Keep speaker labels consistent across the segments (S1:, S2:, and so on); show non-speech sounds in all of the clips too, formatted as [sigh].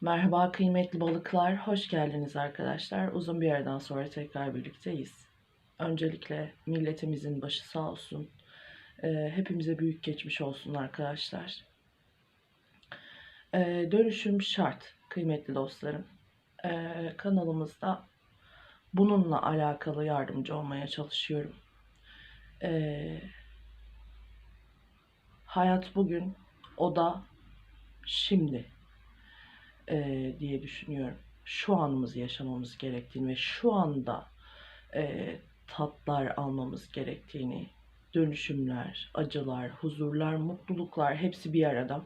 S1: Merhaba kıymetli balıklar, hoş geldiniz arkadaşlar. Uzun bir yerden sonra tekrar birlikteyiz. Öncelikle milletimizin başı sağ olsun. Ee, hepimize büyük geçmiş olsun arkadaşlar. Ee, dönüşüm şart kıymetli dostlarım. Ee, kanalımızda bununla alakalı yardımcı olmaya çalışıyorum. Ee, hayat bugün, o da şimdi e, diye düşünüyorum. Şu anımızı yaşamamız gerektiğini ve şu anda e, tatlar almamız gerektiğini, dönüşümler, acılar, huzurlar, mutluluklar hepsi bir arada.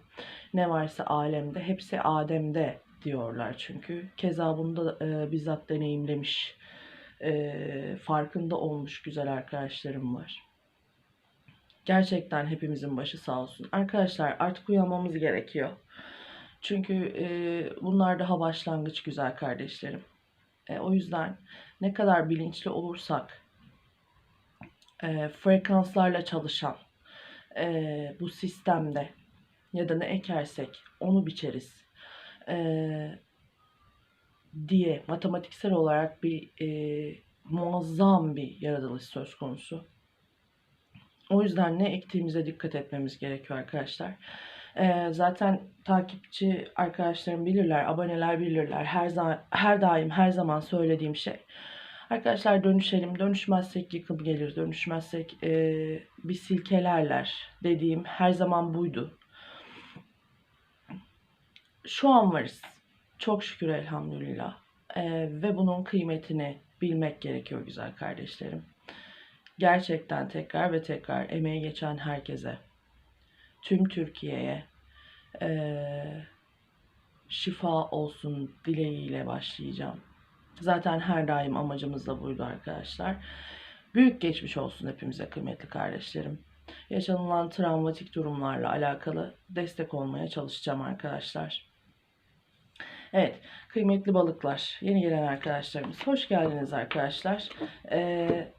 S1: Ne varsa alemde, hepsi Adem'de diyorlar çünkü. Keza bunu da e, bizzat deneyimlemiş, e, farkında olmuş güzel arkadaşlarım var. Gerçekten hepimizin başı sağ olsun. Arkadaşlar artık uyanmamız gerekiyor. Çünkü e, bunlar daha başlangıç güzel kardeşlerim. E, o yüzden ne kadar bilinçli olursak e, frekanslarla çalışan e, bu sistemde ya da ne ekersek onu biçeriz e, diye matematiksel olarak bir e, muazzam bir yaratılış söz konusu. O yüzden ne ektiğimize dikkat etmemiz gerekiyor arkadaşlar. Ee, zaten takipçi arkadaşlarım bilirler, aboneler bilirler. Her her daim, her zaman söylediğim şey. Arkadaşlar dönüşelim, dönüşmezsek yıkım gelir, dönüşmezsek e, bir silkelerler dediğim her zaman buydu. Şu an varız. Çok şükür elhamdülillah. Ee, ve bunun kıymetini bilmek gerekiyor güzel kardeşlerim. Gerçekten tekrar ve tekrar emeği geçen herkese tüm Türkiye'ye eee, şifa olsun dileğiyle başlayacağım. Zaten her daim amacımız da buydu arkadaşlar. Büyük geçmiş olsun hepimize kıymetli kardeşlerim. Yaşanılan travmatik durumlarla alakalı destek olmaya çalışacağım arkadaşlar. Evet, kıymetli balıklar, yeni gelen arkadaşlarımız, hoş geldiniz arkadaşlar. Ee,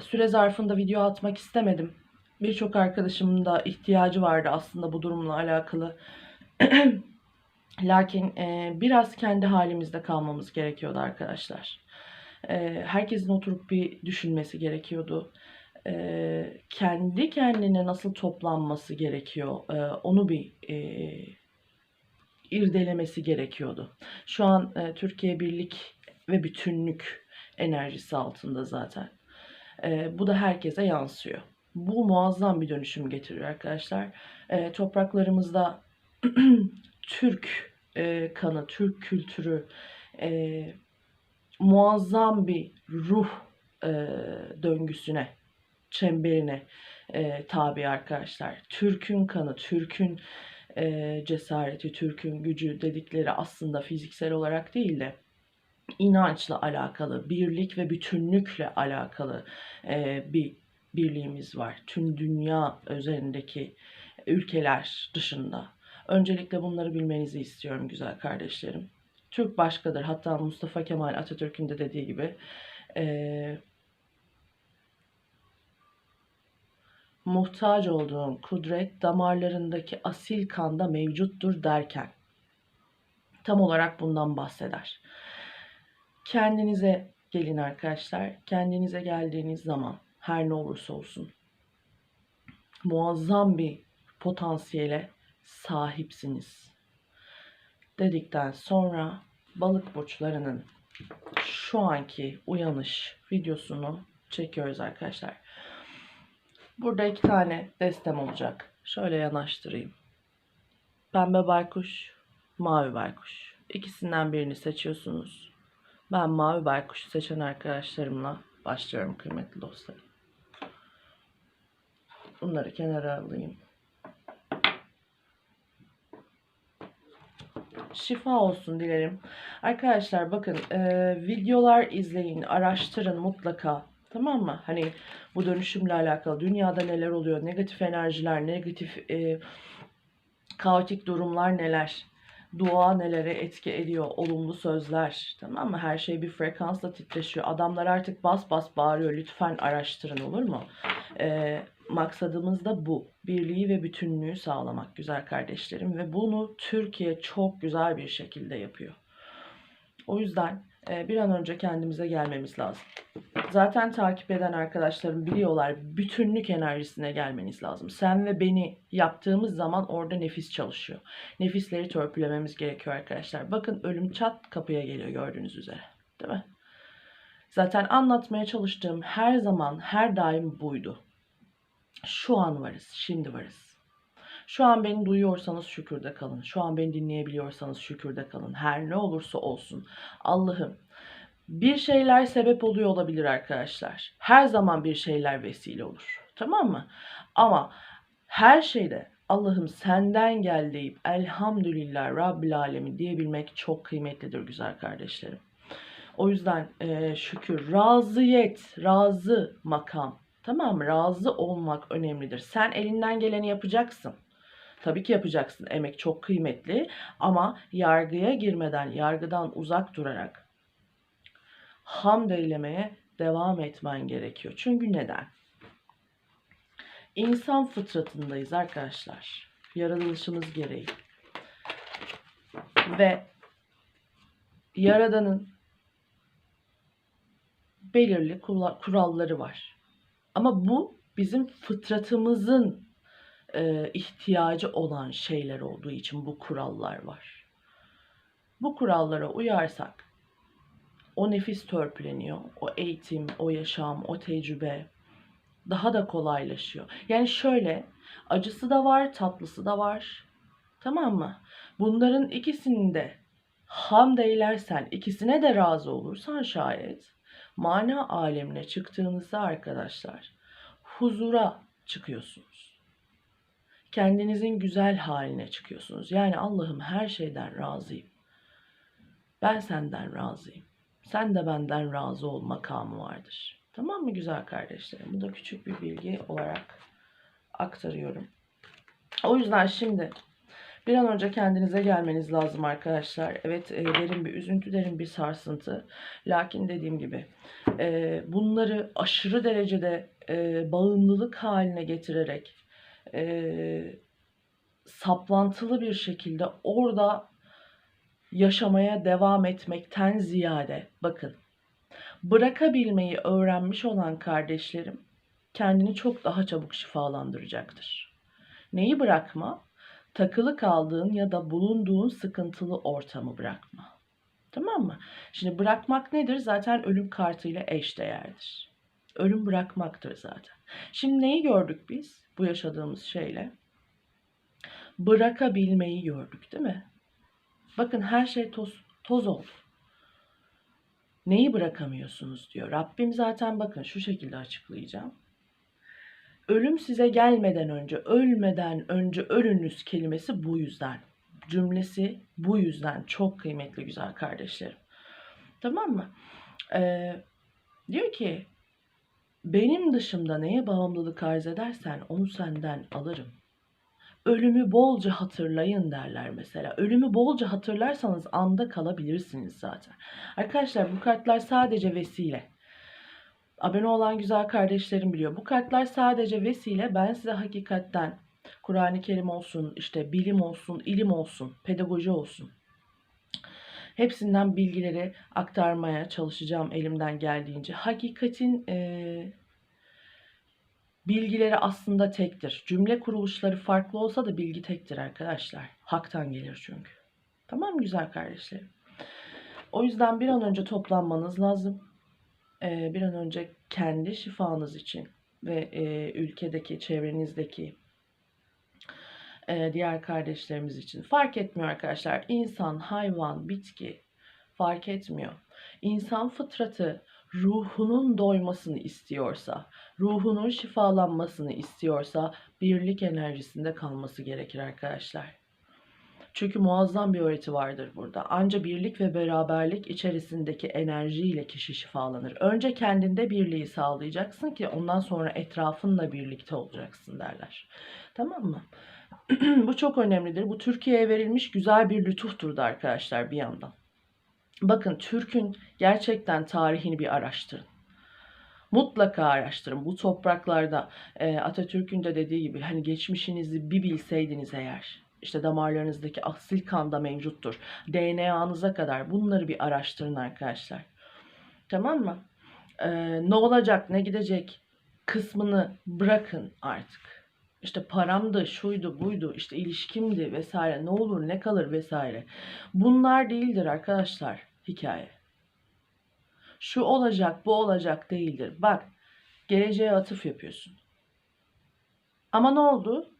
S1: süre zarfında video atmak istemedim birçok arkadaşımın da ihtiyacı vardı aslında bu durumla alakalı. [clears throat] Lakin e, biraz kendi halimizde kalmamız gerekiyordu arkadaşlar. E, herkesin oturup bir düşünmesi gerekiyordu. E, kendi kendine nasıl toplanması gerekiyor e, onu bir e, irdelemesi gerekiyordu. Şu an e, Türkiye birlik ve bütünlük enerjisi altında zaten. E, bu da herkese yansıyor bu muazzam bir dönüşüm getiriyor arkadaşlar. E, topraklarımızda [clears throat] Türk e, kanı, Türk kültürü e, muazzam bir ruh e, döngüsüne, çemberine e, tabi arkadaşlar. Türk'ün kanı, Türk'ün e, cesareti, Türk'ün gücü dedikleri aslında fiziksel olarak değil de inançla alakalı, birlik ve bütünlükle alakalı e, bir birliğimiz var. Tüm dünya üzerindeki ülkeler dışında. Öncelikle bunları bilmenizi istiyorum güzel kardeşlerim. Türk başkadır. Hatta Mustafa Kemal Atatürk'ün de dediği gibi e, muhtaç olduğun kudret damarlarındaki asil kanda mevcuttur derken tam olarak bundan bahseder. Kendinize gelin arkadaşlar. Kendinize geldiğiniz zaman her ne olursa olsun muazzam bir potansiyele sahipsiniz. Dedikten sonra balık burçlarının şu anki uyanış videosunu çekiyoruz arkadaşlar. Burada iki tane destem olacak. Şöyle yanaştırayım. Pembe baykuş, mavi baykuş. İkisinden birini seçiyorsunuz. Ben mavi baykuşu seçen arkadaşlarımla başlıyorum kıymetli dostlarım. Bunları kenara alayım. Şifa olsun dilerim. Arkadaşlar bakın e, videolar izleyin, araştırın mutlaka. Tamam mı? Hani bu dönüşümle alakalı dünyada neler oluyor, negatif enerjiler, negatif e, kaotik durumlar neler. Dua nelere etki ediyor? Olumlu sözler. Tamam mı? Her şey bir frekansla titreşiyor. Adamlar artık bas bas bağırıyor. Lütfen araştırın olur mu? Ee, maksadımız da bu. Birliği ve bütünlüğü sağlamak güzel kardeşlerim. Ve bunu Türkiye çok güzel bir şekilde yapıyor. O yüzden bir an önce kendimize gelmemiz lazım. Zaten takip eden arkadaşlarım biliyorlar bütünlük enerjisine gelmeniz lazım. Sen ve beni yaptığımız zaman orada nefis çalışıyor. Nefisleri törpülememiz gerekiyor arkadaşlar. Bakın ölüm çat kapıya geliyor gördüğünüz üzere. Değil mi? Zaten anlatmaya çalıştığım her zaman her daim buydu. Şu an varız, şimdi varız. Şu an beni duyuyorsanız şükürde kalın. Şu an beni dinleyebiliyorsanız şükürde kalın. Her ne olursa olsun. Allah'ım bir şeyler sebep oluyor olabilir arkadaşlar. Her zaman bir şeyler vesile olur. Tamam mı? Ama her şeyde Allah'ım senden gel deyip elhamdülillah Rabbil Alemin diyebilmek çok kıymetlidir güzel kardeşlerim. O yüzden e, şükür, razıyet, razı makam. Tamam mı? Razı olmak önemlidir. Sen elinden geleni yapacaksın. Tabii ki yapacaksın. Emek çok kıymetli ama yargıya girmeden, yargıdan uzak durarak hamd eylemeye devam etmen gerekiyor. Çünkü neden? İnsan fıtratındayız arkadaşlar. Yaratılışımız gereği. Ve Yaradan'ın belirli kuralları var. Ama bu bizim fıtratımızın e, ihtiyacı olan şeyler olduğu için bu kurallar var. Bu kurallara uyarsak o nefis törpüleniyor. O eğitim, o yaşam, o tecrübe daha da kolaylaşıyor. Yani şöyle acısı da var, tatlısı da var. Tamam mı? Bunların ikisini de hamd eylersen, ikisine de razı olursan şayet mana alemine çıktığınızda arkadaşlar huzura çıkıyorsunuz. Kendinizin güzel haline çıkıyorsunuz. Yani Allah'ım her şeyden razıyım. Ben senden razıyım. Sen de benden razı ol makamı vardır. Tamam mı güzel kardeşlerim? Bu da küçük bir bilgi olarak aktarıyorum. O yüzden şimdi bir an önce kendinize gelmeniz lazım arkadaşlar. Evet e, derin bir üzüntü, derin bir sarsıntı. Lakin dediğim gibi e, bunları aşırı derecede e, bağımlılık haline getirerek e, saplantılı bir şekilde orada yaşamaya devam etmekten ziyade bakın bırakabilmeyi öğrenmiş olan kardeşlerim kendini çok daha çabuk şifalandıracaktır. Neyi bırakma? Takılı kaldığın ya da bulunduğun sıkıntılı ortamı bırakma. Tamam mı? Şimdi bırakmak nedir? Zaten ölüm kartıyla eşdeğerdir. Ölüm bırakmaktır zaten. Şimdi neyi gördük biz bu yaşadığımız şeyle? Bırakabilmeyi gördük değil mi? Bakın her şey toz, toz oldu. Neyi bırakamıyorsunuz diyor. Rabbim zaten bakın şu şekilde açıklayacağım. Ölüm size gelmeden önce, ölmeden önce ölünüz kelimesi bu yüzden. Cümlesi bu yüzden çok kıymetli güzel kardeşlerim. Tamam mı? Ee, diyor ki benim dışımda neye bağımlılık arz edersen onu senden alırım. Ölümü bolca hatırlayın derler mesela. Ölümü bolca hatırlarsanız anda kalabilirsiniz zaten. Arkadaşlar bu kartlar sadece vesile. Abone olan güzel kardeşlerim biliyor. Bu kartlar sadece vesile. Ben size hakikatten Kur'an-ı Kerim olsun, işte bilim olsun, ilim olsun, pedagoji olsun. Hepsinden bilgileri aktarmaya çalışacağım elimden geldiğince. Hakikatin e, bilgileri aslında tektir. Cümle kuruluşları farklı olsa da bilgi tektir arkadaşlar. Haktan gelir çünkü. Tamam güzel kardeşlerim? O yüzden bir an önce toplanmanız lazım. Ee, bir an önce kendi şifanız için ve e, ülkedeki, çevrenizdeki e, diğer kardeşlerimiz için fark etmiyor arkadaşlar. İnsan, hayvan, bitki fark etmiyor. İnsan fıtratı ruhunun doymasını istiyorsa, ruhunun şifalanmasını istiyorsa birlik enerjisinde kalması gerekir arkadaşlar. Çünkü muazzam bir öğreti vardır burada. Anca birlik ve beraberlik içerisindeki enerjiyle kişi şifalanır. Önce kendinde birliği sağlayacaksın ki ondan sonra etrafınla birlikte olacaksın derler. Tamam mı? [clears throat] bu çok önemlidir. Bu Türkiye'ye verilmiş güzel bir lütuftur da arkadaşlar bir yandan. Bakın Türk'ün gerçekten tarihini bir araştırın. Mutlaka araştırın. Bu topraklarda e, Atatürk'ün de dediği gibi hani geçmişinizi bir bilseydiniz eğer işte damarlarınızdaki asil kan da mevcuttur. DNA'nıza kadar bunları bir araştırın arkadaşlar. Tamam mı? Ee, ne olacak, ne gidecek kısmını bırakın artık. İşte paramdı, şuydu, buydu, işte ilişkimdi vesaire, ne olur, ne kalır vesaire. Bunlar değildir arkadaşlar hikaye. Şu olacak, bu olacak değildir. Bak, geleceğe atıf yapıyorsun. Ama ne oldu?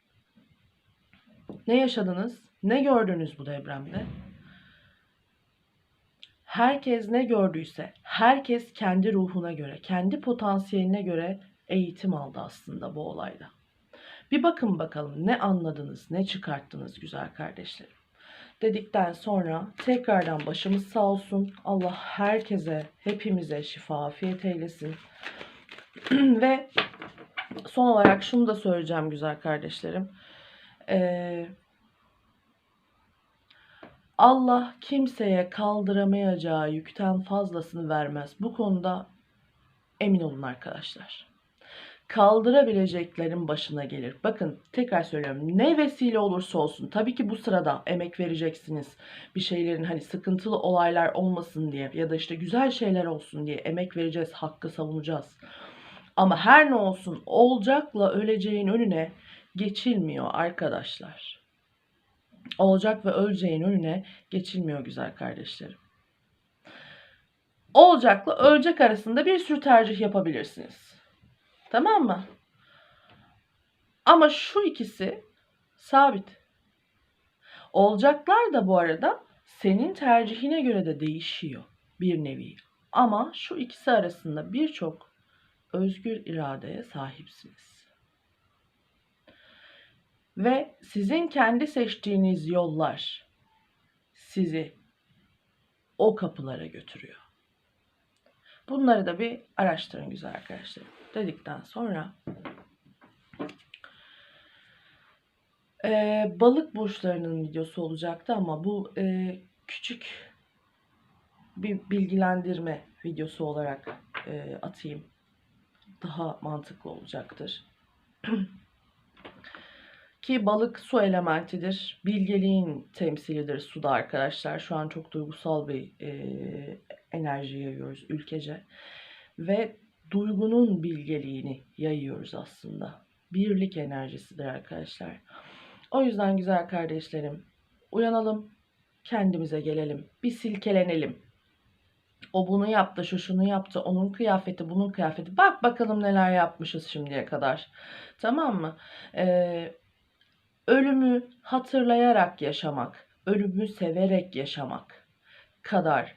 S1: Ne yaşadınız? Ne gördünüz bu depremde? Herkes ne gördüyse, herkes kendi ruhuna göre, kendi potansiyeline göre eğitim aldı aslında bu olayda. Bir bakın bakalım ne anladınız, ne çıkarttınız güzel kardeşlerim. Dedikten sonra tekrardan başımız sağ olsun. Allah herkese, hepimize şifa, afiyet eylesin. [clears throat] Ve son olarak şunu da söyleyeceğim güzel kardeşlerim. Ee, Allah kimseye kaldıramayacağı yükten fazlasını vermez. Bu konuda emin olun arkadaşlar. Kaldırabileceklerin başına gelir. Bakın tekrar söylüyorum. Ne vesile olursa olsun. Tabii ki bu sırada emek vereceksiniz. Bir şeylerin hani sıkıntılı olaylar olmasın diye ya da işte güzel şeyler olsun diye emek vereceğiz. Hakkı savunacağız. Ama her ne olsun olacakla öleceğin önüne geçilmiyor arkadaşlar. Olacak ve öleceğin önüne geçilmiyor güzel kardeşlerim. Olacakla ölecek arasında bir sürü tercih yapabilirsiniz. Tamam mı? Ama şu ikisi sabit. Olacaklar da bu arada senin tercihine göre de değişiyor bir nevi. Ama şu ikisi arasında birçok özgür iradeye sahipsiniz. Ve sizin kendi seçtiğiniz yollar sizi o kapılara götürüyor. Bunları da bir araştırın güzel arkadaşlar. Dedikten sonra e, balık burçlarının videosu olacaktı ama bu e, küçük bir bilgilendirme videosu olarak e, atayım. Daha mantıklı olacaktır. [clears throat] Ki balık su elementidir. Bilgeliğin temsilidir suda arkadaşlar. Şu an çok duygusal bir e, enerji yayıyoruz ülkece. Ve duygunun bilgeliğini yayıyoruz aslında. Birlik enerjisidir arkadaşlar. O yüzden güzel kardeşlerim uyanalım, kendimize gelelim, bir silkelenelim. O bunu yaptı, şu şunu yaptı, onun kıyafeti, bunun kıyafeti. Bak bakalım neler yapmışız şimdiye kadar. Tamam mı? Ee, ölümü hatırlayarak yaşamak, ölümü severek yaşamak kadar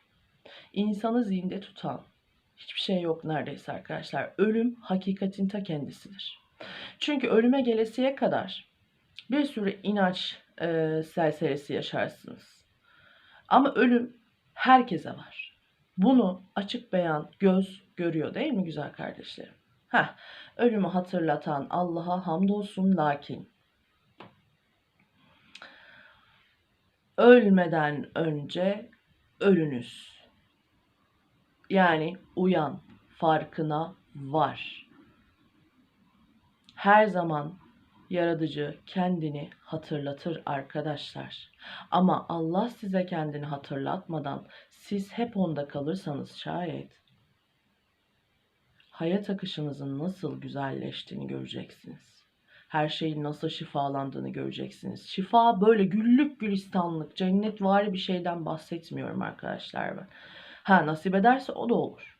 S1: insanı zinde tutan hiçbir şey yok neredeyse arkadaşlar. Ölüm hakikatin ta kendisidir. Çünkü ölüme gelesiye kadar bir sürü inanç e, selselesi yaşarsınız. Ama ölüm herkese var. Bunu açık beyan göz görüyor değil mi güzel kardeşlerim? Heh, ölümü hatırlatan Allah'a hamdolsun lakin ölmeden önce ölünüz. Yani uyan, farkına var. Her zaman yaratıcı kendini hatırlatır arkadaşlar. Ama Allah size kendini hatırlatmadan siz hep onda kalırsanız şayet hayat akışınızın nasıl güzelleştiğini göreceksiniz her şeyin nasıl şifalandığını göreceksiniz. Şifa böyle güllük gülistanlık, cennet var bir şeyden bahsetmiyorum arkadaşlar ben. Ha nasip ederse o da olur.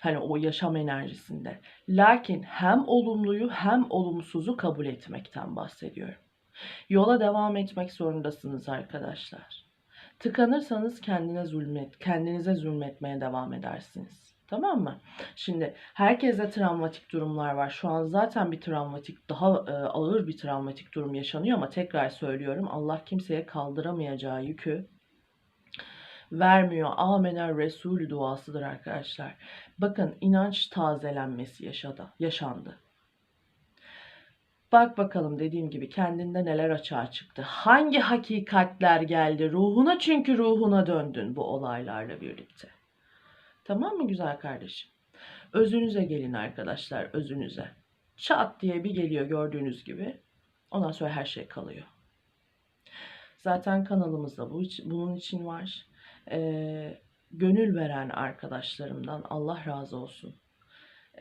S1: Hani o yaşam enerjisinde. Lakin hem olumluyu hem olumsuzu kabul etmekten bahsediyorum. Yola devam etmek zorundasınız arkadaşlar. Tıkanırsanız kendine zulmet, kendinize zulmetmeye devam edersiniz. Tamam mı? Şimdi herkese travmatik durumlar var. Şu an zaten bir travmatik, daha e, ağır bir travmatik durum yaşanıyor ama tekrar söylüyorum Allah kimseye kaldıramayacağı yükü vermiyor. Amener Resul duasıdır arkadaşlar. Bakın inanç tazelenmesi yaşadı, yaşandı. Bak bakalım dediğim gibi kendinde neler açığa çıktı. Hangi hakikatler geldi ruhuna çünkü ruhuna döndün bu olaylarla birlikte. Tamam mı güzel kardeşim? Özünüze gelin arkadaşlar özünüze. Çat diye bir geliyor gördüğünüz gibi. Ondan sonra her şey kalıyor. Zaten kanalımızda bu bunun için var. Ee, gönül veren arkadaşlarımdan Allah razı olsun.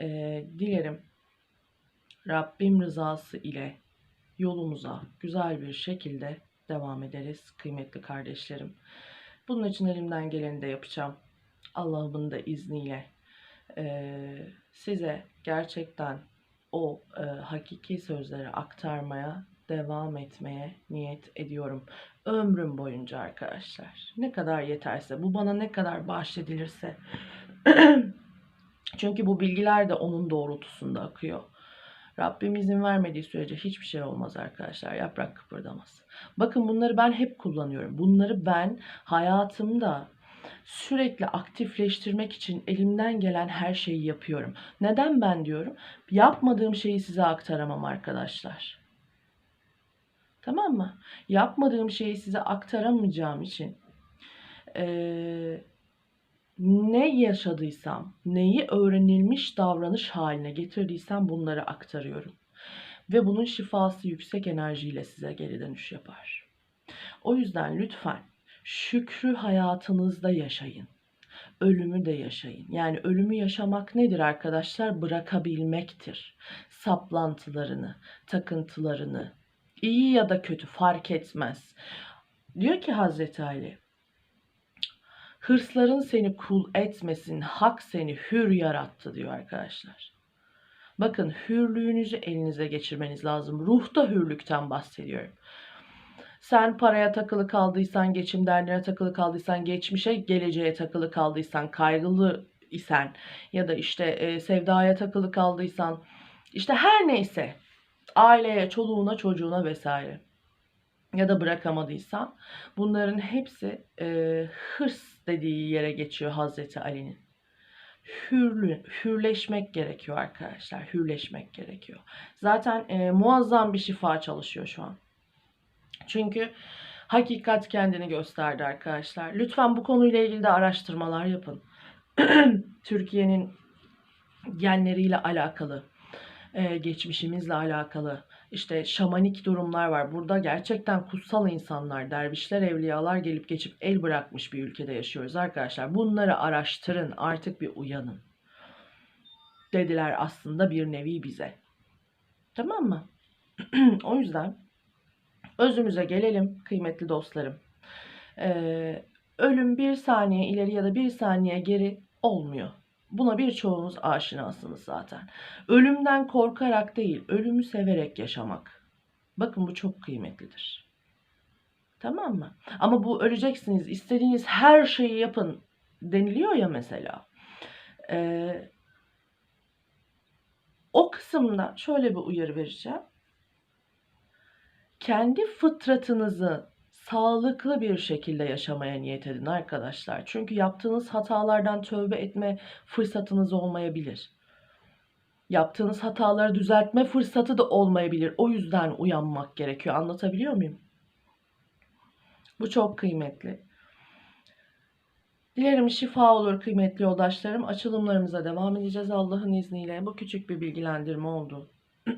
S1: Ee, dilerim Rabbim rızası ile yolumuza güzel bir şekilde devam ederiz kıymetli kardeşlerim. Bunun için elimden geleni de yapacağım. Allah'ımın da izniyle Ee, size gerçekten o e, hakiki sözleri aktarmaya devam etmeye niyet ediyorum. Ömrüm boyunca arkadaşlar. Ne kadar yeterse, bu bana ne kadar bahşedilirse. [clears throat] Çünkü bu bilgiler de onun doğrultusunda akıyor. Rabbim izin vermediği sürece hiçbir şey olmaz arkadaşlar. Yaprak kıpırdamaz. Bakın bunları ben hep kullanıyorum. Bunları ben hayatımda sürekli aktifleştirmek için elimden gelen her şeyi yapıyorum. Neden ben diyorum? Yapmadığım şeyi size aktaramam arkadaşlar. Tamam mı? Yapmadığım şeyi size aktaramayacağım için eee, ne yaşadıysam, neyi öğrenilmiş davranış haline getirdiysem bunları aktarıyorum. Ve bunun şifası yüksek enerjiyle size geri dönüş yapar. O yüzden lütfen şükrü hayatınızda yaşayın. Ölümü de yaşayın. Yani ölümü yaşamak nedir arkadaşlar? Bırakabilmektir. Saplantılarını, takıntılarını, iyi ya da kötü fark etmez. Diyor ki Hazreti Ali, hırsların seni kul etmesin, hak seni hür yarattı diyor arkadaşlar. Bakın hürlüğünüzü elinize geçirmeniz lazım. Ruhta hürlükten bahsediyorum. Sen paraya takılı kaldıysan, geçim derdine takılı kaldıysan, geçmişe, geleceğe takılı kaldıysan, kaygılı isen ya da işte e, sevdaya takılı kaldıysan, işte her neyse aileye, çoluğuna, çocuğuna vesaire ya da bırakamadıysan bunların hepsi e, hırs dediği yere geçiyor Hazreti Ali'nin. Hürlü, hürleşmek gerekiyor arkadaşlar. Hürleşmek gerekiyor. Zaten e, muazzam bir şifa çalışıyor şu an. Çünkü hakikat kendini gösterdi arkadaşlar. Lütfen bu konuyla ilgili de araştırmalar yapın. [clears throat] Türkiye'nin genleriyle alakalı, e, geçmişimizle alakalı, işte şamanik durumlar var. Burada gerçekten kutsal insanlar, dervişler, evliyalar gelip geçip el bırakmış bir ülkede yaşıyoruz arkadaşlar. Bunları araştırın, artık bir uyanın. Dediler aslında bir nevi bize. Tamam mı? [clears throat] o yüzden özümüze gelelim kıymetli dostlarım. Ee, ölüm bir saniye ileri ya da bir saniye geri olmuyor. Buna birçoğunuz aşinasınız zaten. Ölümden korkarak değil, ölümü severek yaşamak. Bakın bu çok kıymetlidir. Tamam mı? Ama bu öleceksiniz, istediğiniz her şeyi yapın deniliyor ya mesela. Ee, o kısımda şöyle bir uyarı vereceğim. Kendi fıtratınızı sağlıklı bir şekilde yaşamaya niyet edin arkadaşlar. Çünkü yaptığınız hatalardan tövbe etme fırsatınız olmayabilir. Yaptığınız hataları düzeltme fırsatı da olmayabilir. O yüzden uyanmak gerekiyor. Anlatabiliyor muyum? Bu çok kıymetli. Dilerim şifa olur kıymetli yoldaşlarım. Açılımlarımıza devam edeceğiz Allah'ın izniyle. Bu küçük bir bilgilendirme oldu. [clears throat]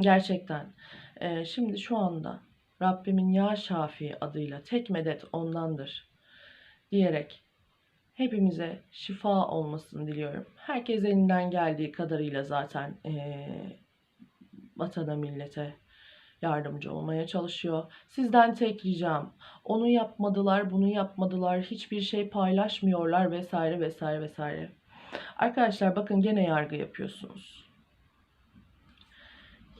S1: Gerçekten. Ee, şimdi şu anda Rabbimin Ya Şafi adıyla tek medet ondandır diyerek hepimize şifa olmasını diliyorum. Herkes elinden geldiği kadarıyla zaten ee, vatana millete yardımcı olmaya çalışıyor. Sizden tek ricam onu yapmadılar, bunu yapmadılar, hiçbir şey paylaşmıyorlar vesaire vesaire vesaire. Arkadaşlar bakın gene yargı yapıyorsunuz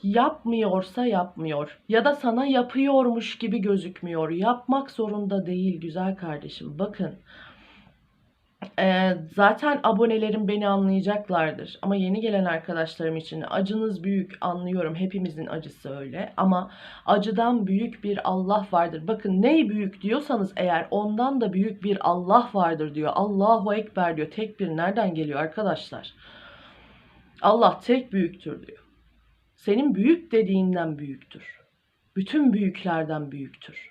S1: yapmıyorsa yapmıyor ya da sana yapıyormuş gibi gözükmüyor. Yapmak zorunda değil güzel kardeşim. Bakın e, zaten abonelerim beni anlayacaklardır. Ama yeni gelen arkadaşlarım için acınız büyük anlıyorum. Hepimizin acısı öyle. Ama acıdan büyük bir Allah vardır. Bakın ney büyük diyorsanız eğer ondan da büyük bir Allah vardır diyor. Allahu Ekber diyor. Tek bir nereden geliyor arkadaşlar? Allah tek büyüktür diyor. Senin büyük dediğinden büyüktür. Bütün büyüklerden büyüktür.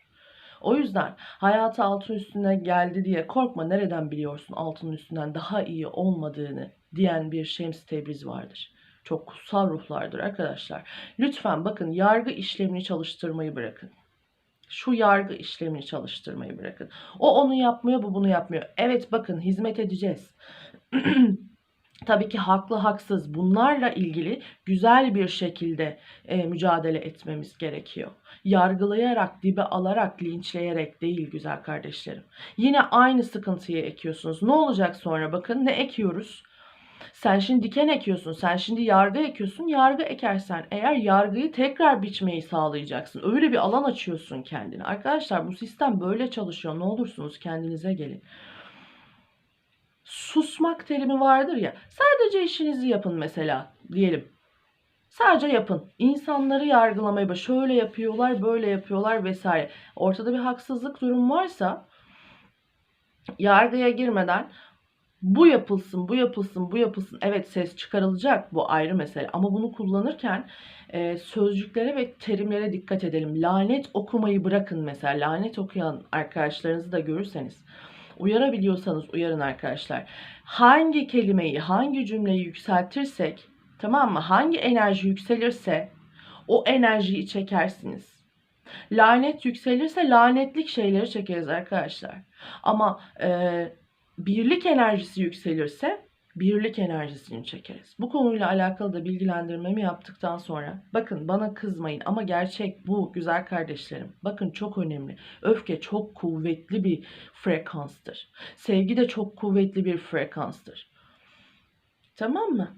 S1: O yüzden hayatı altın üstüne geldi diye korkma nereden biliyorsun altının üstünden daha iyi olmadığını diyen bir Şems Tebriz vardır. Çok kutsal ruhlardır arkadaşlar. Lütfen bakın yargı işlemini çalıştırmayı bırakın. Şu yargı işlemini çalıştırmayı bırakın. O onu yapmıyor, bu bunu yapmıyor. Evet bakın hizmet edeceğiz. [clears throat] Tabii ki haklı haksız bunlarla ilgili güzel bir şekilde e, mücadele etmemiz gerekiyor. Yargılayarak, dibe alarak, linçleyerek değil güzel kardeşlerim. Yine aynı sıkıntıyı ekiyorsunuz. Ne olacak sonra bakın ne ekiyoruz? Sen şimdi diken ekiyorsun, sen şimdi yargı ekiyorsun. Yargı ekersen eğer yargıyı tekrar biçmeyi sağlayacaksın. Öyle bir alan açıyorsun kendine. Arkadaşlar bu sistem böyle çalışıyor. Ne olursunuz kendinize gelin susmak terimi vardır ya. Sadece işinizi yapın mesela diyelim. Sadece yapın. İnsanları yargılamayı şöyle yapıyorlar, böyle yapıyorlar vesaire. Ortada bir haksızlık durum varsa yargıya girmeden bu yapılsın, bu yapılsın, bu yapılsın. Evet ses çıkarılacak bu ayrı mesele ama bunu kullanırken e, sözcüklere ve terimlere dikkat edelim. Lanet okumayı bırakın mesela. Lanet okuyan arkadaşlarınızı da görürseniz uyarabiliyorsanız uyarın arkadaşlar. Hangi kelimeyi, hangi cümleyi yükseltirsek, tamam mı? Hangi enerji yükselirse o enerjiyi çekersiniz. Lanet yükselirse lanetlik şeyleri çekeriz arkadaşlar. Ama e, birlik enerjisi yükselirse birlik enerjisini çekeriz. Bu konuyla alakalı da bilgilendirmemi yaptıktan sonra bakın bana kızmayın ama gerçek bu güzel kardeşlerim. Bakın çok önemli. Öfke çok kuvvetli bir frekanstır. Sevgi de çok kuvvetli bir frekanstır. Tamam mı?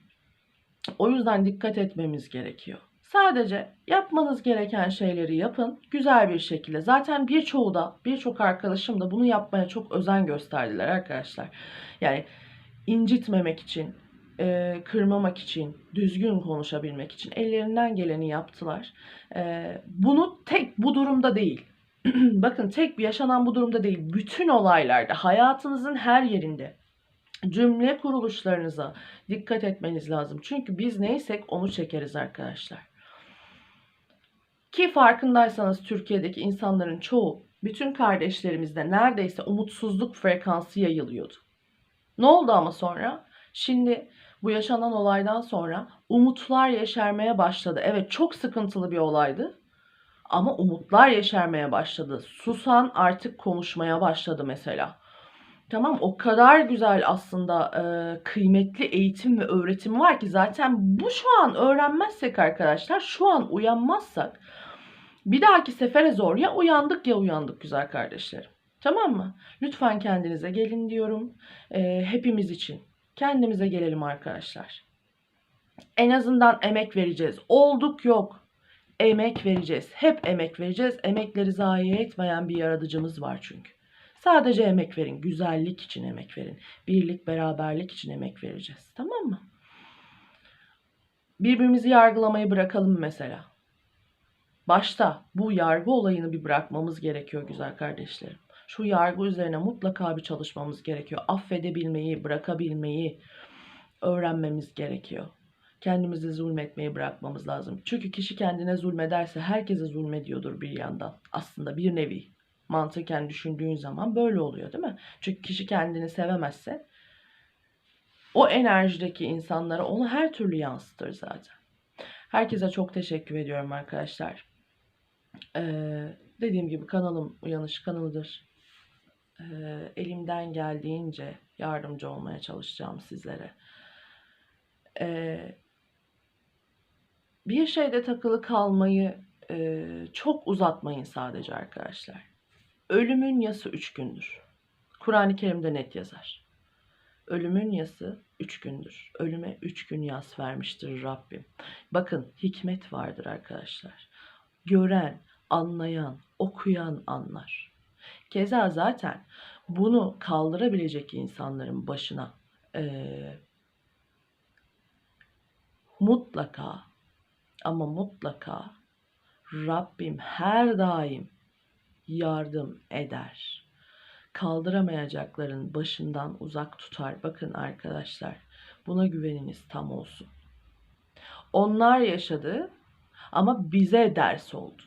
S1: O yüzden dikkat etmemiz gerekiyor. Sadece yapmanız gereken şeyleri yapın güzel bir şekilde. Zaten birçoğu da birçok arkadaşım da bunu yapmaya çok özen gösterdiler arkadaşlar. Yani incitmemek için, e, kırmamak için, düzgün konuşabilmek için ellerinden geleni yaptılar. E, bunu tek bu durumda değil. [clears throat] Bakın tek bir yaşanan bu durumda değil. Bütün olaylarda, hayatınızın her yerinde cümle kuruluşlarınıza dikkat etmeniz lazım. Çünkü biz neysek onu çekeriz arkadaşlar. Ki farkındaysanız Türkiye'deki insanların çoğu bütün kardeşlerimizde neredeyse umutsuzluk frekansı yayılıyordu. Ne oldu ama sonra? Şimdi bu yaşanan olaydan sonra umutlar yeşermeye başladı. Evet çok sıkıntılı bir olaydı. Ama umutlar yeşermeye başladı. Susan artık konuşmaya başladı mesela. Tamam o kadar güzel aslında e, kıymetli eğitim ve öğretim var ki zaten bu şu an öğrenmezsek arkadaşlar şu an uyanmazsak bir dahaki sefere zor ya uyandık ya uyandık güzel kardeşlerim. Tamam mı? Lütfen kendinize gelin diyorum. E, hepimiz için. Kendimize gelelim arkadaşlar. En azından emek vereceğiz. Olduk yok. Emek vereceğiz. Hep emek vereceğiz. Emekleri zayi etmeyen bir yaratıcımız var çünkü. Sadece emek verin. Güzellik için emek verin. Birlik, beraberlik için emek vereceğiz. Tamam mı? Birbirimizi yargılamayı bırakalım mesela. Başta bu yargı olayını bir bırakmamız gerekiyor güzel kardeşlerim şu yargı üzerine mutlaka bir çalışmamız gerekiyor. Affedebilmeyi, bırakabilmeyi öğrenmemiz gerekiyor. Kendimizi zulmetmeyi bırakmamız lazım. Çünkü kişi kendine zulmederse herkese zulmediyordur bir yandan. Aslında bir nevi mantıken düşündüğün zaman böyle oluyor değil mi? Çünkü kişi kendini sevemezse o enerjideki insanlara onu her türlü yansıtır zaten. Herkese çok teşekkür ediyorum arkadaşlar. Ee, dediğim gibi kanalım Uyanış kanalıdır elimden geldiğince yardımcı olmaya çalışacağım sizlere. bir şeyde takılı kalmayı çok uzatmayın sadece arkadaşlar. Ölümün yası üç gündür. Kur'an-ı Kerim'de net yazar. Ölümün yası üç gündür. Ölüme üç gün yas vermiştir Rabbim. Bakın hikmet vardır arkadaşlar. Gören, anlayan, okuyan anlar. Keza zaten bunu kaldırabilecek insanların başına e, mutlaka ama mutlaka Rabbim her daim yardım eder. Kaldıramayacakların başından uzak tutar. Bakın arkadaşlar buna güveniniz tam olsun. Onlar yaşadı, Ama bize ders oldu.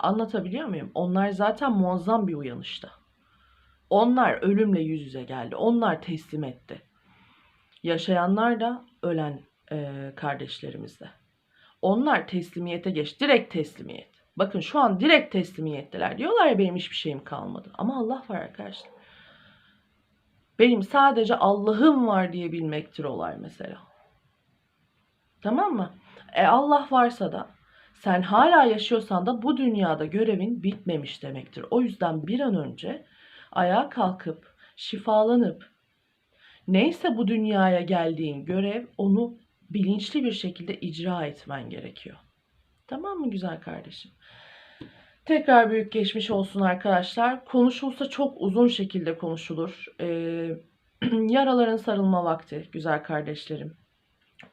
S1: Anlatabiliyor muyum? Onlar zaten muazzam bir uyanışta. Onlar ölümle yüz yüze geldi. Onlar teslim etti. Yaşayanlar da ölen e, kardeşlerimiz de. Onlar teslimiyete geç. Direkt teslimiyet. Bakın şu an direkt teslimiyetteler. Diyorlar ya benim hiçbir şeyim kalmadı. Ama Allah var arkadaşlar. Benim sadece Allah'ım var diye bilmektir olay mesela. Tamam mı? E Allah varsa da sen hala yaşıyorsan da bu dünyada görevin bitmemiş demektir. O yüzden bir an önce ayağa kalkıp şifalanıp neyse bu dünyaya geldiğin görev onu bilinçli bir şekilde icra etmen gerekiyor. Tamam mı güzel kardeşim? Tekrar büyük geçmiş olsun arkadaşlar. Konuşulsa çok uzun şekilde konuşulur. Ee, [clears throat] yaraların sarılma vakti güzel kardeşlerim.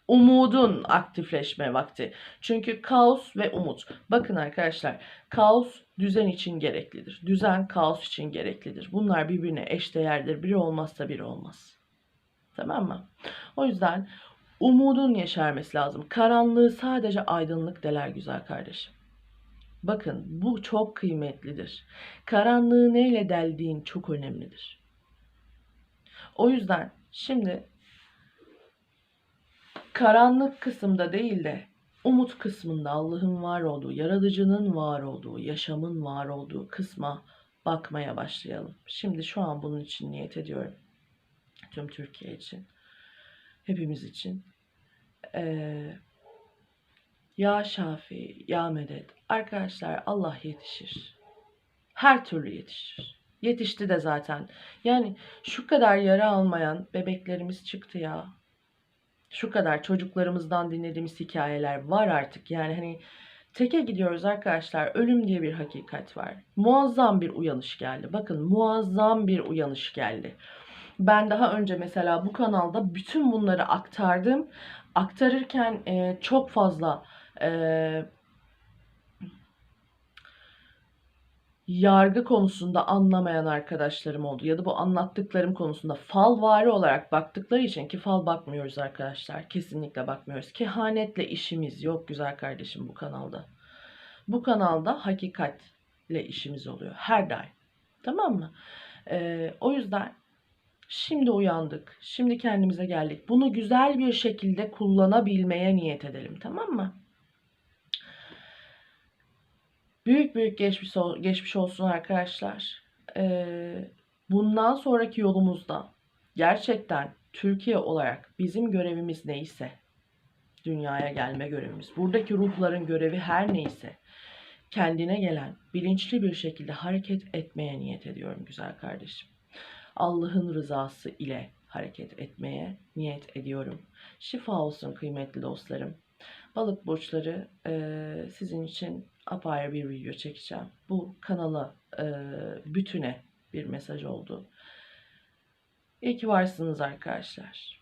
S1: Umudun aktifleşme vakti. Çünkü kaos ve umut. Bakın arkadaşlar, kaos düzen için gereklidir. Düzen kaos için gereklidir. Bunlar birbirine eşdeğerdir. Biri olmazsa biri olmaz. Tamam mı? O yüzden umudun yeşermesi lazım. Karanlığı sadece aydınlık deler güzel kardeşim. Bakın bu çok kıymetlidir. Karanlığı neyle deldiğin çok önemlidir. O yüzden şimdi karanlık kısımda değil de umut kısmında Allah'ın var olduğu, yaratıcının var olduğu, yaşamın var olduğu kısma bakmaya başlayalım. Şimdi şu an bunun için niyet ediyorum. Tüm Türkiye için. Hepimiz için. Ee, ya Şafi, ya Medet. Arkadaşlar Allah yetişir. Her türlü yetişir. Yetişti de zaten. Yani şu kadar yara almayan bebeklerimiz çıktı ya. Şu kadar çocuklarımızdan dinlediğimiz hikayeler var artık. Yani hani teke gidiyoruz arkadaşlar. Ölüm diye bir hakikat var. Muazzam bir uyanış geldi. Bakın muazzam bir uyanış geldi. Ben daha önce mesela bu kanalda bütün bunları aktardım. Aktarırken e, çok fazla e, yargı konusunda anlamayan arkadaşlarım oldu. Ya da bu anlattıklarım konusunda fal vari olarak baktıkları için ki fal bakmıyoruz arkadaşlar. Kesinlikle bakmıyoruz. Kehanetle işimiz yok güzel kardeşim bu kanalda. Bu kanalda hakikatle işimiz oluyor. Her daim. Tamam mı? Ee, o yüzden şimdi uyandık. Şimdi kendimize geldik. Bunu güzel bir şekilde kullanabilmeye niyet edelim. Tamam mı? Büyük büyük geçmiş, geçmiş olsun arkadaşlar. Ee, bundan sonraki yolumuzda gerçekten Türkiye olarak bizim görevimiz neyse, dünyaya gelme görevimiz, buradaki ruhların görevi her neyse, kendine gelen bilinçli bir şekilde hareket etmeye niyet ediyorum güzel kardeşim. Allah'ın rızası ile hareket etmeye niyet ediyorum. Şifa olsun kıymetli dostlarım. Balık burçları e, sizin için apayrı bir video çekeceğim. Bu kanala e, bütüne bir mesaj oldu. İyi ki varsınız arkadaşlar.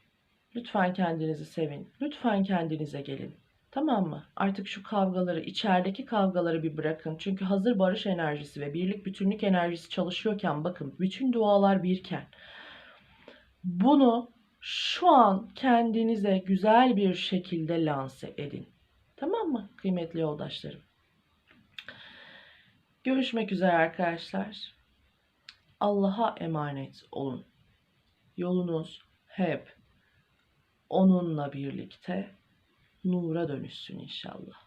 S1: Lütfen kendinizi sevin. Lütfen kendinize gelin. Tamam mı? Artık şu kavgaları, içerideki kavgaları bir bırakın. Çünkü hazır barış enerjisi ve birlik bütünlük enerjisi çalışıyorken bakın bütün dualar birken bunu şu an kendinize güzel bir şekilde lanse edin. Tamam mı kıymetli yoldaşlarım? Görüşmek üzere arkadaşlar. Allah'a emanet olun. Yolunuz hep onunla birlikte nura dönüşsün inşallah.